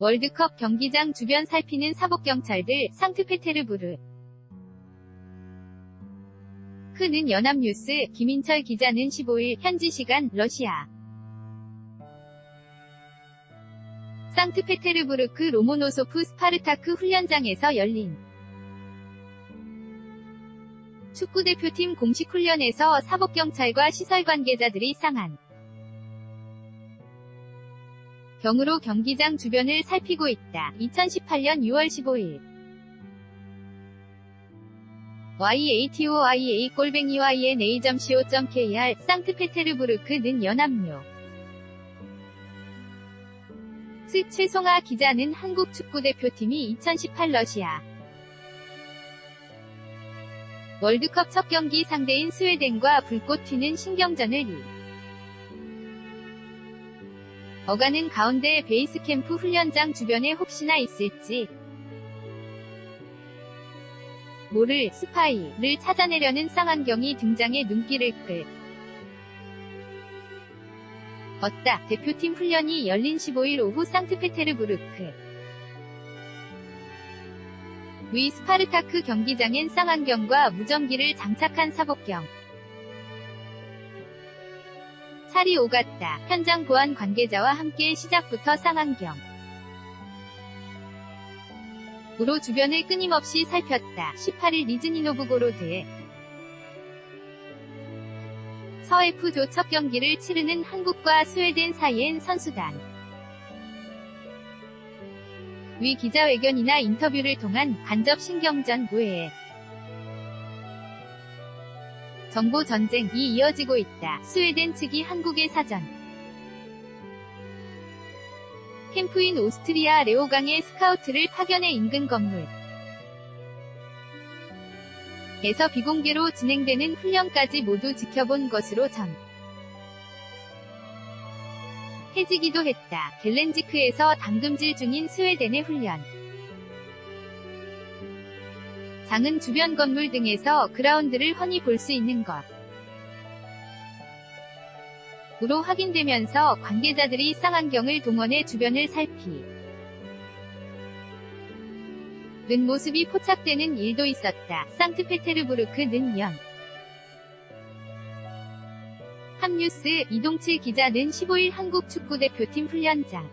월드컵 경기장 주변 살피는 사복경찰들 상트페테르부르. 크는 연합뉴스 김인철 기자는 15일 현지 시간 러시아. 상트페테르부르크 로모노소프 스파르타크 훈련장에서 열린. 축구대표팀 공식 훈련에서 사복경찰과 시설 관계자들이 상한 경으로 경기장 주변을 살피고 있다. 2018년 6월 15일 YATOIA 꼴뱅이 YNA.co.kr 상트페테르부르크는 연합료 스 최송아 기자는 한국 축구대표팀이 2018 러시아 월드컵 첫 경기 상대인 스웨덴과 불꽃 튀는 신경전을 이 어가는 가운데 베이스 캠프 훈련장 주변에 혹시나 있을지 모를 스파이를 찾아내려는 쌍안경이 등장해 눈길을 끌 얻다. 대표팀 훈련이 열린 15일 오후 상트페테르부르크. 위 스파르타크 경기장엔 쌍안경과 무전기를 장착한 사복경 살이 오갔다. 현장 보안 관계자와 함께 시작부터 쌍안경. 으로 주변을 끊임없이 살폈다. 18일 니즈니노브고로드에 서F조 첫 경기를 치르는 한국과 스웨덴 사이엔 선수단. 위 기자회견이나 인터뷰를 통한 간접 신경전 외에 정보 전쟁이 이어지고 있다. 스웨덴 측이 한국의 사전. 캠프인 오스트리아 레오강의 스카우트를 파견해 인근 건물. 에서 비공개로 진행되는 훈련까지 모두 지켜본 것으로 전. 해지기도 했다. 겔렌지크에서 당금질 중인 스웨덴의 훈련. 장은 주변 건물 등에서 그라운드를 훤히 볼 수 있는 것. 으로 확인되면서 관계자들이 쌍안경을 동원해 주변을 살피 는 모습이 포착되는 일도 있었다. 상트페테르부르크는 연 합뉴스 이동칠 기자는 15일 한국 축구대표팀 훈련장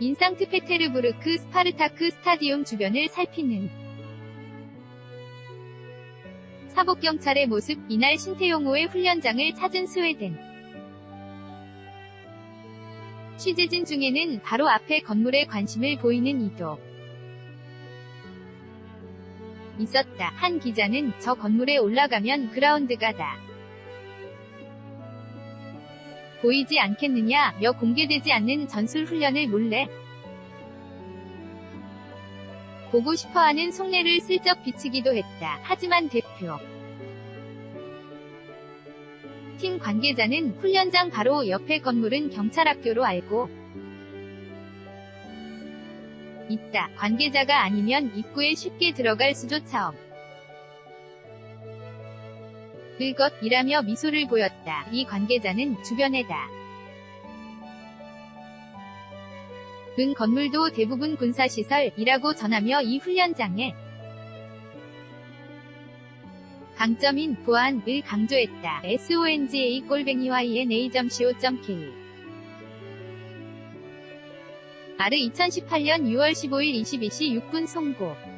인상트페테르부르크 스파르타크 스타디움 주변을 살피는 사복경찰의 모습 이날 신태용호의 훈련장을 찾은 스웨덴 취재진 중에는 바로 앞에 건물에 관심을 보이는 이도 있었다. 한 기자는 저 건물에 올라가면 그라운드가 다 보이지 않겠느냐며 공개되지 않는 전술 훈련을 몰래 보고 싶어하는 속내를 슬쩍 비치기도 했다. 하지만 대표 팀 관계자는 훈련장 바로 옆에 건물은 경찰학교로 알고 있다. 관계자가 아니면 입구에 쉽게 들어갈 수조차 없. 을것이라며 미소를 보였다. 이 관계자는 주변에다. 은 건물도 대부분 군사시설이라고 전하며 이 훈련장에 강점인 보안을 강조했다. songa 꼴뱅이와 ena.co.k 아르 2018년 6월 15일 22시 6분 송고